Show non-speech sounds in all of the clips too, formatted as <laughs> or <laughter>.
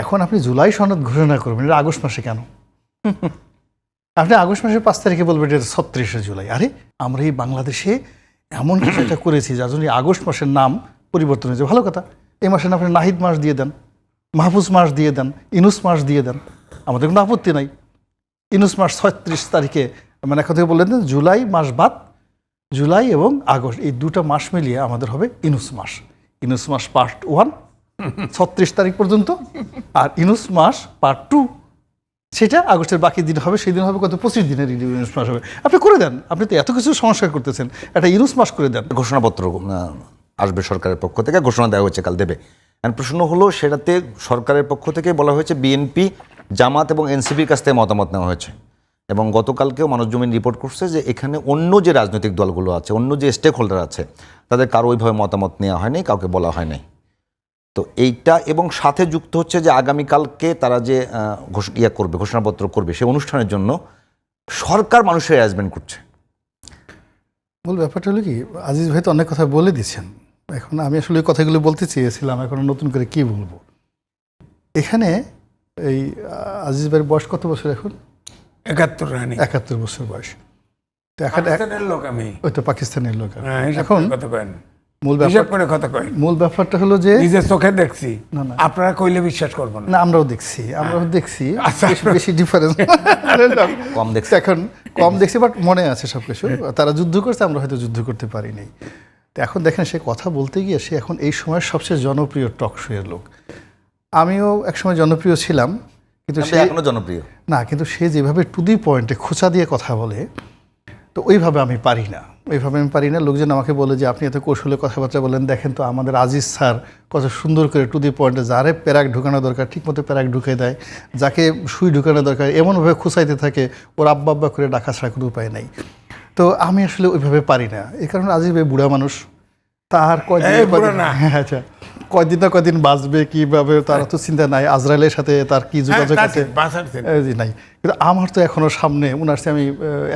এখন আপনি জুলাই সনদ ঘোষণা করবেন, এটা আগস্ট মাসে কেন? আপনি আগস্ট মাসের পাঁচ তারিখে বলবেন এটা ছত্রিশে জুলাই। আরে, আমরা এই বাংলাদেশে এমন কিছু একটা করেছি যার জন্য আগস্ট মাসের নাম পরিবর্তন হয়েছে। ভালো কথা, এই নাম আপনি নাহিদ মাস দিয়ে দেন, মাহফুজ মাস দিয়ে দেন, ইনুস মাস দিয়ে দেন, আমাদের কোনো আপত্তি নাই। ইনুস মাস ছত্রিশ তারিখে মানে এখন থেকে বললেন জুলাই মাস বাদ, জুলাই এবং আগস্ট, এই দুটো মাস মিলিয়ে আমাদের হবে ইনুস মাস। ইনুস মাস পার্ট ওয়ান ছত্রিশ তারিখ পর্যন্ত আর ইনুস মাস পার্ট টু সেটা আগস্টের বাকি দিন হবে, সেই দিন হবে কত? পঁচিশ দিনের ইনুস মাস হবে। আপনি করে দেন। আপনি তো এত কিছু সংস্কার করতেছেন। একটা ইনুস মাস করে দেন। ঘোষণাপত্র আসবে সরকারের পক্ষ থেকে, ঘোষণা দেওয়া হয়েছে, কাল দেবে। প্রশ্ন হলো, সেটাতে সরকারের পক্ষ থেকে বলা হয়েছে বিএনপি জামাত এবং এনসিপির কাছ থেকে মতামত নেওয়া হয়েছে। এবং গতকালকেও মানুষ জমিন রিপোর্ট করছে যে, এখানে অন্য যে রাজনৈতিক দলগুলো আছে, অন্য যে স্টেক হোল্ডার আছে, তাদের কারও ওইভাবে মতামত নেওয়া হয়নি, কাউকে বলা হয় নাই। তো এইটা এবং সাথে যুক্ত হচ্ছে যে আগামীকালকে তারা যে ঘোষ- ইয়া করবে ঘোষণাপত্র করবে সেই অনুষ্ঠানের জন্য সরকার মানুষের অ্যারেঞ্জমেন্ট করছে। মূল ব্যাপারটা হলো কি আজিজ ভাই তো অনেক কথা বলে দিচ্ছেন এখন আমি আসলে ওই কথাগুলো বলতে চেয়েছিলাম এখন নতুন করে কি বলব? এখানে এই আজিজ ভাইয়ের বয়স কত বছর এখন? একাত্তর রানি। একাত্তর বছর বয়স। তো এখন লোক আমি। ওই তো পাকিস্তানের লোক। হ্যাঁ, এখন কথা মূল হিসাব করে কথা কয়েন মূল ব্যাপারটা হলো যে নিজের চোখে দেখছি। না, না। আপনারা কইলে বিশ্বাস করব না। আমরাও দেখছি আমরাও দেখছি। <laughs> আচ্ছা। বেশি- বেশি ডিফারেন্স <laughs> কম দেখছি। এখন কম দেখছি বাট মনে আছে সব কিছু তারা যুদ্ধ করছে আমরা হয়তো যুদ্ধ করতে পারিনি। তো এখন দেখেন সে কথা বলতে গিয়ে সে এখন এই সময় সবচেয়ে জনপ্রিয় টক শোয়ের লোক। আমিও একসময় জনপ্রিয় ছিলাম কিন্তু সে এখনও জনপ্রিয়। না কিন্তু সে যেভাবে টু দি পয়েন্টে খোঁচা দিয়ে কথা বলে তো ওইভাবে আমি পারি না। ওইভাবে আমি পারি না। লোকজন আমাকে বলে যে আপনি এত কৌশলে কথাবার্তা বলেন। দেখেন তো আমাদের আজিজ স্যার কত সুন্দর করে টু দি পয়েন্টে যারে প্যারাক ঢুকানো দরকার ঠিকমতো প্যারাক ঢুকে দেয়। যাকে সুই ঢুকানো দরকার এমনভাবে খুঁচাইতে থাকে ওর আব্বা আব্বা করে ডাকা ছাড়া কোনো উপায় নাই। তো আমি আসলে ওইভাবে পারি না। এ কারণে আজিজ ভাই বুড়া মানুষ। তার। হ্যাঁ আচ্ছা। কয়দিন না কয়দিন বাঁচবে কীভাবে তার তো চিন্তা নাই। আজরায়েলের সাথে তার কি যোগাযোগ হ্যাঁ, আছে? ঠিক, বাঁচার ঠিক। এই যে নাই। কিন্তু আমার তো এখনও সামনে উনার চেয়ে আমি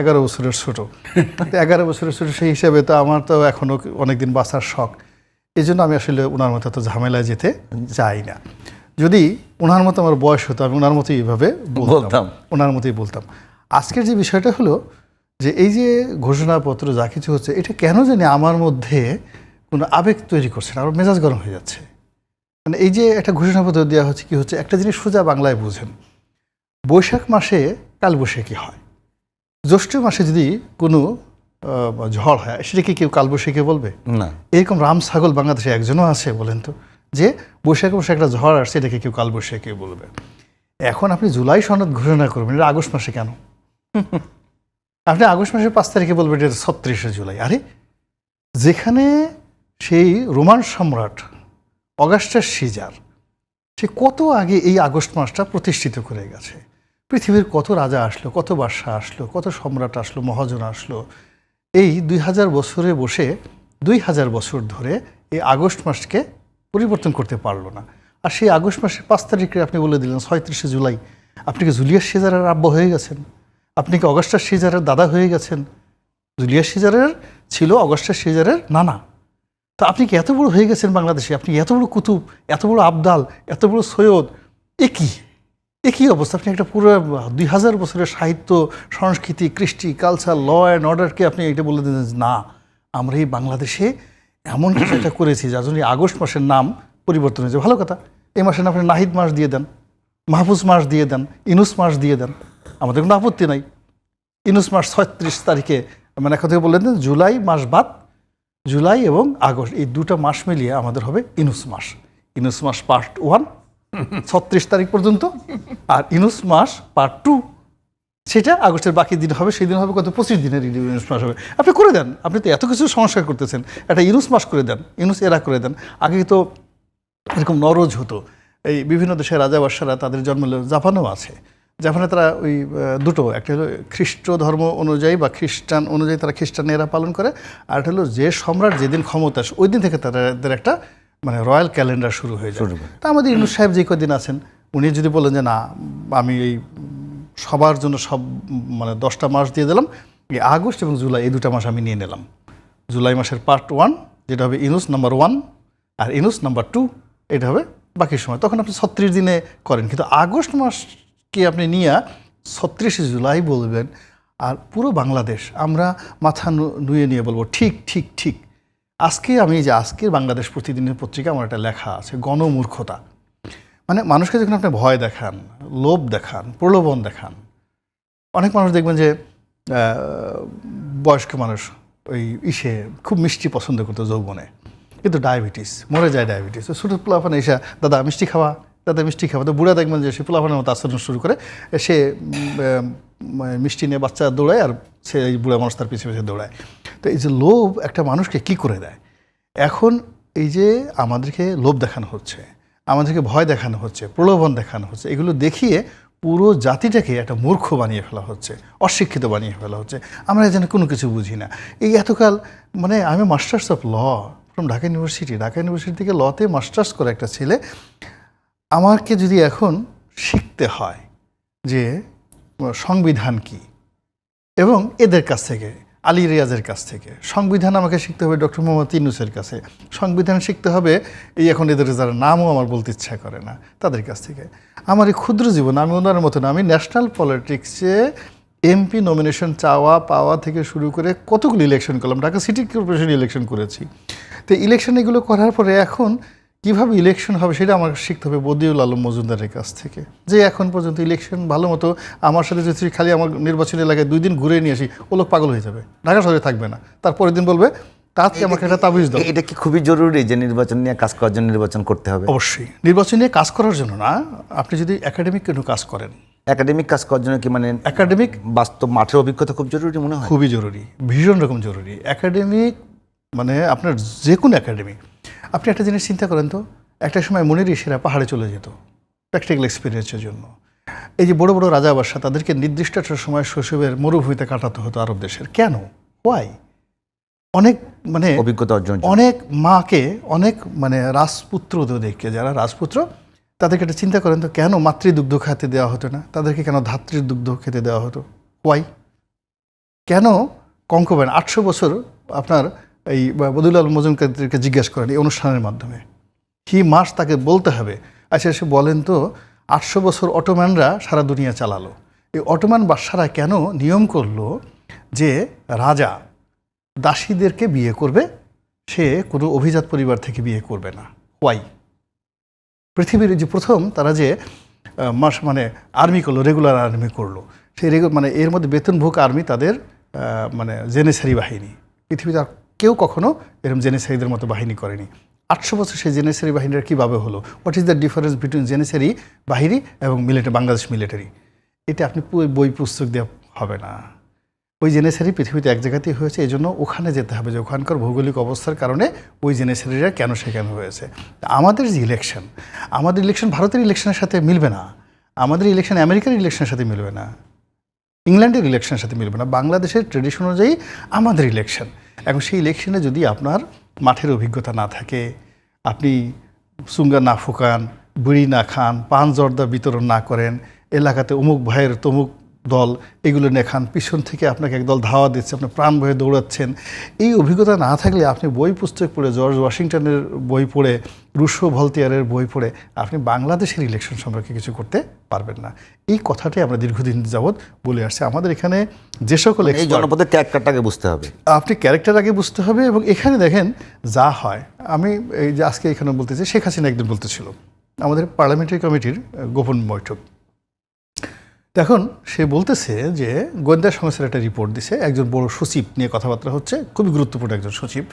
এগারো বছরের ছোট। এগারো বছরের ছোট সেই হিসাবে তো আমার তো এখনও অনেকদিন বাঁচার শখ। এই জন্য আমি আসলে ওনার মতো এত ঝামেলায় যেতে চাই না। যদি ওনার মতো আমার বয়স হতো আমি ওনার মতোই এইভাবে বলতাম। বলতাম। ওনার মতোই বলতাম। আজকের যে বিষয়টা হলো যে এই যে ঘোষণাপত্র যা কিছু হচ্ছে এটা কেন জানি আমার মধ্যে কোনো আবেগ তৈরি করছে না আমার মেজাজ গরম হয়ে যাচ্ছে। মানে এই যে একটা ঘোষণাপত্র দেওয়া হচ্ছে কি হচ্ছে? একটা জিনিস সোজা বাংলায় বুঝেন। বৈশাখ মাসে কালবৈশাখী হয়। জ্যৈষ্ঠ মাসে যদি কোনো ঝড় হয় সেটাকে কেউ কালবৈশাখী বলবে? না। এরকম রাম ছাগল বাংলাদেশে একজনও আছে বলেন তো যে বৈশাখ মাসে একটা ঝড় আসছে এটাকে কেউ কালবৈশাখী বলবে। এখন আপনি জুলাই সনদ ঘোষণা করবেন এটা আগস্ট মাসে কেন? <laughs> আপনি আগস্ট মাসের পাঁচ তারিখে বলবেন এটা ছত্রিশে জুলাই। আরে যেখানে সেই রোমান সম্রাট অগাস্টাস সিজার, সে কত আগে এই আগস্ট মাসটা প্রতিষ্ঠিত করে গেছে? পৃথিবীর কত রাজা আসলো, কত বাদশাহ আসলো, কত সম্রাট আসলো, মহাজন আসলো? এই দুই হাজার বছরে বসে, দুই হাজার বছর ধরে এই আগস্ট মাসকে পরিবর্তন করতে পারল না। আর সেই আগস্ট মাসের পাঁচ তারিখে আপনি বলে দিলেন, ছয়ত্রিশে জুলাই। আপনি কি জুলিয়াস সিজারের আব্বা হয়ে গেছেন? আপনি কি অগাস্টাস সিজারের দাদা হয়ে গেছেন? জুলিয়াস সিজারের ছিল অগাস্টাস সিজারের নানা। তো আপনি কি এত বড় হয়ে গেছেন বাংলাদেশে? আপনি এত বড় কুতুব এত বড় আবদাল এত বড় সৈয়দ এ কি? এ কী অবস্থা? আপনি একটা পুরো দুই হাজার বছরের সাহিত্য সংস্কৃতি কৃষ্টি কালচার ল অ্যান্ড অর্ডারকে আপনি এটা বলে দিলেন না আমরা এই বাংলাদেশে এমন কিছু একটা করেছি যার জন্য আগস্ট মাসের নাম পরিবর্তন হয়েছে। ভালো কথা। এই নাম আপনি নাহিদ মাস দিয়ে দেন মাহফুজ মাস দিয়ে দেন ইনুস মাস দিয়ে দেন আমাদের কোনো আপত্তি নাই। ইনুস মাস ছত্রিশ তারিখে মানে থেকে বললেন যে, জুলাই মাস বাদ জুলাই এবং আগস্ট এই দুটো মাস মিলিয়ে আমাদের হবে ইনুস মাস। ইনুস মাস পার্ট ওয়ান <laughs> ছত্রিশ তারিখ পর্যন্ত আর ইনুস মাস পার্ট টু সেটা আগস্টের বাকি দিন হবে সেই দিন হবে কত? পঁচিশ দিনের ইনুস মাস হবে। আপনি করে দেন আপনি তো এত কিছু সংস্কার করতেছেন। একটা ইনুস মাস করে দেন ইনুস এরা করে দেন। আগে তো এরকম নরজ হতো। এই বিভিন্ন দেশের রাজা বাদশারা তাদের জন্ম হলো জাপানেও আছে। জাপানে তারা ওই দুটো একটা হলো খ্রিস্ট ধর্ম অনুযায়ী বা খ্রিস্টান অনুযায়ী তারা খ্রিস্টানেরা পালন করে আর একটা হলো যে সম্রাট যেদিন ক্ষমতা আসে, ওই দিন থেকে তাদের একটা মানে রয়্যাল ক্যালেন্ডার শুরু হয়ে যায়। তা আমাদের ইউনুস সাহেব যে কদিন আছেন উনি যদি বলেন যে না আমি এই সবার জন্য সব মানে দশটা মাস দিয়ে দিলাম এই আগস্ট এবং জুলাই এই দুটা মাস আমি নিয়ে নিলাম। জুলাই মাসের পার্ট ওয়ান যেটা হবে ইনুস নাম্বার ওয়ান আর ইনুস নাম্বার টু এটা হবে বাকি সময়। তখন আপনি ছত্রিশ দিনে করেন কিন্তু আগস্ট মাসকে আপনি নিয়ে ছত্রিশে জুলাই বলবেন, আর পুরো বাংলাদেশ, আমরা মাথা নুয়ে নিয়ে বলব, ঠিক ঠিক ঠিক। আজকে আমি যে আজকের বাংলাদেশ প্রতিদিনের পত্রিকা, আমার একটা লেখা আছে, গণমূর্খতা। মানে মানুষকে যখন আপনি ভয় দেখান, লোভ দেখান, প্রলোভন দেখান, অনেক মানুষ দেখবেন যে বয়স্ক মানুষ ওই ইসে খুব মিষ্টি পছন্দ করতো যৌবনে। কিন্তু ডায়াবেটিস, মরে যায় ডায়াবেটিস। ছোটো পোলাফানে এসে, দাদা, মিষ্টি খাওয়া? দাদা মিষ্টি খাওয়া তো বুড়া দেখবেন যে সে পোলাফানের মতো আচরণ শুরু করে। সে মিষ্টি নিয়ে বাচ্চা দৌড়ায় আর সে এই বুড়া মানুষ তার পিছিয়ে পিছিয়ে দৌড়ায়। তো এই যে লোভ একটা মানুষকে কি করে দেয়? এখন এই যে আমাদেরকে লোভ দেখানো হচ্ছে, আমাদেরকে ভয় দেখানো হচ্ছে, প্রলোভন দেখানো হচ্ছে, এগুলো দেখিয়ে পুরো জাতিটাকে একটা মূর্খ বানিয়ে ফেলা হচ্ছে, অশিক্ষিত বানিয়ে ফেলা হচ্ছে। আমরা যেন কোনো কিছু বুঝি না। এই এতকাল মানে আমি masters of law from Dhaka university Dhaka university থেকে লতে মাস্টার্স করে একটা ছেলে আমাকে যদি এখন শিখতে হয় যে সংবিধান কি এবং এদের কাছ থেকে, আলী রিয়াজের কাছ থেকে, সংবিধান আমাকে শিখতে হবে ডক্টর মোহাম্মদ ইনুসের কাছে। সংবিধান শিখতে হবে, এই এখন এদের যারা নামও আমার বলতে ইচ্ছা করে না, তাদের কাছ থেকে। আমার এই ক্ষুদ্র জীবন, আমি ওনার মতো না আমি ন্যাশনাল পলিটিক্সে এমপি নমিনেশন চাওয়া পাওয়া থেকে শুরু করে কতগুলো ইলেকশন করলাম, ঢাকা সিটি কর্পোরেশন ইলেকশন করেছি। তো ইলেকশন এগুলো করার পরে এখন কীভাবে ইলেকশন হবে সেটা আমার শিখতে হবে বদিউল আলম মজুমদারের কাছ থেকে। যে এখন পর্যন্ত ইলেকশন ভালো মতো আমার সাথে যদি খালি আমার নির্বাচনী এলাকায় দুই দিন ঘুরে নিয়ে আসি ও লোক পাগল হয়ে যাবে। ঢাকা শহরে থাকবে না। তারপরের দিন বলবে তাতে আমাকে একটা তাবিজ দাও। এটা কি খুবই জরুরি যে নির্বাচন নিয়ে কাজ করার জন্য নির্বাচন করতে হবে? অবশ্যই। নির্বাচন নিয়ে কাজ করার জন্য না আপনি যদি একাডেমিক কোনো কাজ করেন? একাডেমিক কাজ করার জন্য কি মানে একাডেমিক বাস্তব মাঠের অভিজ্ঞতা খুব জরুরি মনে হয়? খুবই জরুরি ভীষণ রকম জরুরি। একাডেমিক মানে আপনার যে কোনো একাডেমি আপনি একটা জিনিস চিন্তা করেন তো একটা সময় মনের ঋষিরা পাহাড়ে চলে যেত প্র্যাকটিক্যাল এক্সপিরিয়েন্সের জন্য। এই যে বড় বড় রাজা বাদশাহ তাদেরকে নির্দিষ্ট একটা সময় শৈশবের মরুভূমিতে কাটাতে হতো আরব দেশের। কেন? ওয়াই অনেক মানে অভিজ্ঞতা অর্জন অনেক মাকে অনেক মানে রাজপুত্রদেরকে যারা রাজপুত্র তাদেরকে একটা চিন্তা করেন তো কেন মাতৃদুগ্ধ খেতে দেওয়া হতো না? তাদেরকে কেন ধাত্রীর দুগ্ধ খেতে দেওয়া হতো? ওয়াই কেন কঙ্কবেন আটশো বছর আপনার এই বদুল আল মজুমকারদেরকে জিজ্ঞেস করেন এই অনুষ্ঠানের মাধ্যমে। কি মাস তাকে বলতে হবে? আচ্ছা এসে বলেন তো, আটশো বছর অটোম্যানরা সারা দুনিয়া চালালো। এই অটোম্যান বাদশারা কেন নিয়ম করল যে রাজা দাসীদেরকে বিয়ে করবে, সে কোনো অভিজাত পরিবার থেকে বিয়ে করবে না। ওয়াই পৃথিবীর যে প্রথম তারা যে মাস মানে আর্মি করল, রেগুলার আর্মি করল, সেই রেগু মানে এর মধ্যে বেতনভোগ আর্মি তাদের মানে জেনেসারি বাহিনী। পৃথিবীতে কেউ কখনো এরকম জেনেসারিদের মতো বাহিনী করেনি। আটশো বছর সেই জেনেসারি বাহিনীটা কীভাবে হলো? What is the difference between janissary বাহিনী এবং মিলিটারি বাংলাদেশ মিলিটারি এটা আপনি বই, পুস্তক দেওয়া হবে না। ওই জেনেসারি পৃথিবীতে এক জায়গাতেই হয়েছে এই জন্য ওখানে যেতে হবে যে ওখানকার ভৌগোলিক অবস্থার কারণে ওই জেনেসারিরা কেন সেখানে হয়েছে। আমাদের যে ইলেকশন আমাদের ইলেকশন ভারতের ইলেকশনের সাথে মিলবে না। আমাদের ইলেকশন আমেরিকার ইলেকশনের সাথে মিলবে না। ইংল্যান্ডের ইলেকশনের সাথে মিলবে না। বাংলাদেশের ট্রেডিশন অনুযায়ী আমাদের ইলেকশন এখন সেই ইলেকশনে যদি আপনার মাঠের অভিজ্ঞতা না থাকে, আপনি সুঙ্গা না ফুকান, বুড়ি না খান, পান জর্দা বিতরণ না করেন, এলাকাতে অমুক ভাইয়ের তমুক দল এগুলো নিয়ে খান পিছন থেকে আপনাকে একদল ধাওয়া দিচ্ছে আপনি প্রাণ ভয়ে দৌড়াচ্ছেন। এই অভিজ্ঞতা না থাকলে আপনি বই পুস্তক পড়ে জর্জ ওয়াশিংটনের বই পড়ে রুশো ভলতিয়ারের বই পড়ে আপনি বাংলাদেশের ইলেকশন সম্পর্কে কিছু করতে পারবেন না। এই কথাটাই আমরা দীর্ঘদিন যাবৎ বলে আসছি। আমাদের এখানে যে সকল এই জনপদের ক্যারেক্টারটাকে বুঝতে হবে। আপনি ক্যারেক্টার আগে বুঝতে হবে এবং এখানে দেখেন যা হয়। আমি এই যে আজকে এখানে বলতে বলতেছি শেখ হাসিনা একদিন বলতেছিল আমাদের পার্লামেন্টারি কমিটির গোপন বৈঠক। এখন সে বলতেছে যে গোয়েন্দা সংস্থার একটা রিপোর্ট দিছে, একজন বড় সচিব নিয়ে কথাবার্তা হচ্ছে, খুবই গুরুত্বপূর্ণ একজন সচিব,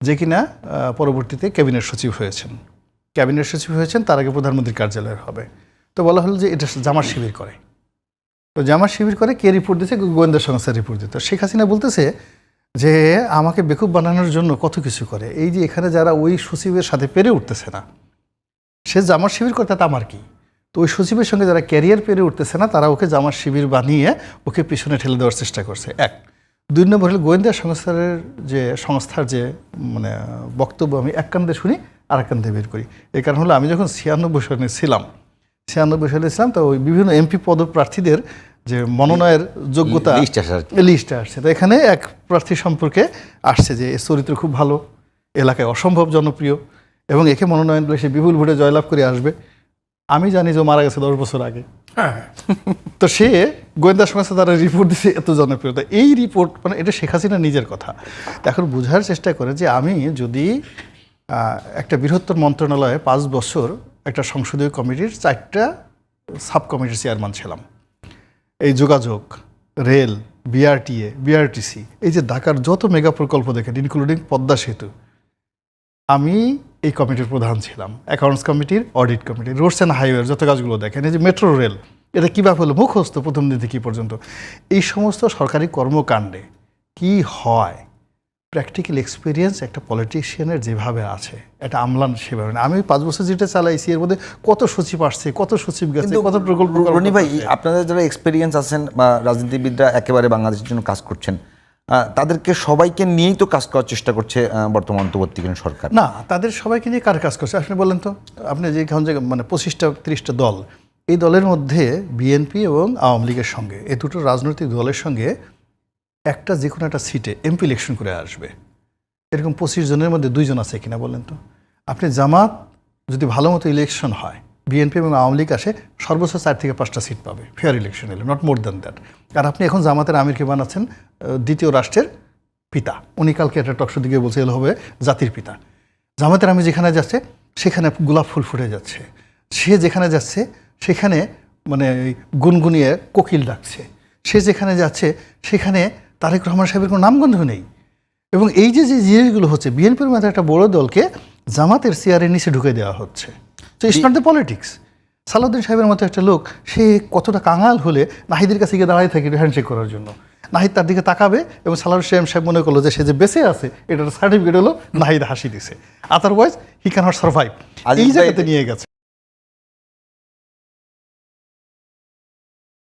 যে কিনা পরবর্তীতে ক্যাবিনেট সচিব হয়েছেন। ক্যাবিনেট সচিব হয়েছেন, তার আগে প্রধানমন্ত্রীর কার্যালয়ের হবে। তো বলা হলো যে এটা জামার শিবির করে। তো জামার শিবির করে কে রিপোর্ট দিচ্ছে গোয়েন্দা সংস্থার রিপোর্ট দিতে। শেখ হাসিনা বলতেছে যে আমাকে বেকুব বানানোর জন্য কত কিছু করে। এই যে এখানে যারা ওই সচিবের সাথে পেরে উঠতেছে না, সে জামার শিবির করে, তাতে আমার কি? তো ওই সচিবের সঙ্গে যারা ক্যারিয়ার পেরে উঠতেছে না তারা ওকে জামার শিবির বানিয়ে ওকে পিছনে ঠেলে দেওয়ার চেষ্টা করছে। এক। দুই নম্বর হলো গোয়েন্দা সংস্থার যে সংস্থার যে মানে বক্তব্য আমি এক কান্দে শুনি আর এক কান্দে বের করি। এই কারণ হলো আমি যখন ছিয়ানব্বই সালে ছিলাম ছিয়ানব্বই সালে ছিলাম তো ওই বিভিন্ন এমপি পদপ্রার্থীদের যে মনোনয়ের যোগ্যতা লিস্ট আসে আর কি। লিস্টে আসছে। তো এখানে এক প্রার্থী সম্পর্কে আসছে যে চরিত্র খুব ভালো এলাকায় অসম্ভব জনপ্রিয় এবং একে মনোনয়ন দিলে সে বিপুল ভোটে জয়লাভ করে আসবে। আমি জানি যে মারা গেছে দশ বছর আগে। হ্যাঁ তো সে গোয়েন্দা সংস্থা তারা রিপোর্ট দিচ্ছে এত জনপ্রিয়তা। এই রিপোর্ট মানে এটা শেখ হাসিনা নিজের কথা। এখন বোঝার চেষ্টা করে যে আমি যদি একটা বৃহত্তর মন্ত্রণালয়ে পাঁচ বছর একটা সংসদীয় কমিটির চারটা সাব কমিটির চেয়ারম্যান ছিলাম। এই যোগাযোগ রেল বিআরটিএ বিআরটিসি এই যে ঢাকার যত মেগা প্রকল্প দেখেন ইনক্লুডিং পদ্মা সেতু আমি এই কমিটির প্রধান ছিলাম। অ্যাকাউন্টস কমিটির অডিট কমিটির রোডস অ্যান্ড হাইওয়ের যত কাজগুলো দেখেন এই যে মেট্রো রেল এটা কীভাবে হলো মুখস্থ প্রথম দিন থেকে পর্যন্ত। এই সমস্ত সরকারি কর্মকাণ্ডে কি হয়? প্র্যাকটিক্যাল এক্সপিরিয়েন্স একটা পলিটিশিয়ানের যেভাবে আছে এটা আমলান সেভাবে না। আমি পাঁচ বছর যেটা চালাইছি এর মধ্যে কত সচিব আসছে কত সচিব গেছে কত প্রকল্প রনি ভাই আপনাদের যারা এক্সপিরিয়েন্স আছেন বা রাজনীতিবিদরা একেবারে বাংলাদেশের জন্য কাজ করছেন তাদেরকে সবাইকে নিয়েই তো কাজ করার চেষ্টা করছে বর্তমান অন্তর্বর্তীকালীন সরকার। না, তাদের সবাইকে নিয়ে কার কাজ করছে? আপনি বলেন তো, আপনি যে এখন যে মানে পঁচিশটা, তিরিশটা দল, এই দলের মধ্যে বিএনপি এবং আওয়ামী লীগের সঙ্গে, এই দুটো রাজনৈতিক দলের সঙ্গে একটা যে কোনো একটা সিটে এমপি ইলেকশন করে আসবে। এরকম পঁচিশ জনের মধ্যে দুইজন আছে কিনা বলেন তো? আপনি জামাত যদি ভালো মতো ইলেকশন হয় বিএনপি এবং আওয়ামী লীগ আসে, সর্বোচ্চ চার থেকে পাঁচটা সিট পাবে ফেয়ার ইলেকশন এলে নট মোর দ্যান দ্যাট আর আপনি এখন জামাতের আমিরকে বানাচ্ছেন দ্বিতীয় রাষ্ট্রের পিতা। উনি কালকে একটা টকশো দিকে বলছে এলো হবে জাতির পিতা। জামাতের আমি যেখানে যাচ্ছে, সেখানে গোলাপ ফুল ফুটে যাচ্ছে। সে যেখানে যাচ্ছে, সেখানে মানে গুনগুনিয়ে কোকিল ডাকছে। সে যেখানে যাচ্ছে, সেখানে তারেক রহমান সাহেবের কোনো নামগন্ধ নেই। এবং এই যে যে জিনিসগুলো হচ্ছে, বিএনপির মধ্যে একটা বড় দলকে জামাতের চেয়ারের নিচে ঢুকে দেওয়া হচ্ছে। তো it's not the politics Salauddin সাহেবের মতো একটা লোক সে কতটা কাঙাল হলে নাহিদের কাছে গিয়ে দাঁড়ায় থাকে হ্যান্ডশেক করার জন্য। নাহিদ তার দিকে তাকাবে এবং সালাউদ্দিন সাহেব সাহেব মনে করল যে সে যে বেঁচে আছে এটার সার্টিফিকেট হলো নাহিদ হাসি দিছে। Otherwise he can't survive Aziz এই জায়গাতে নিয়ে গেছে।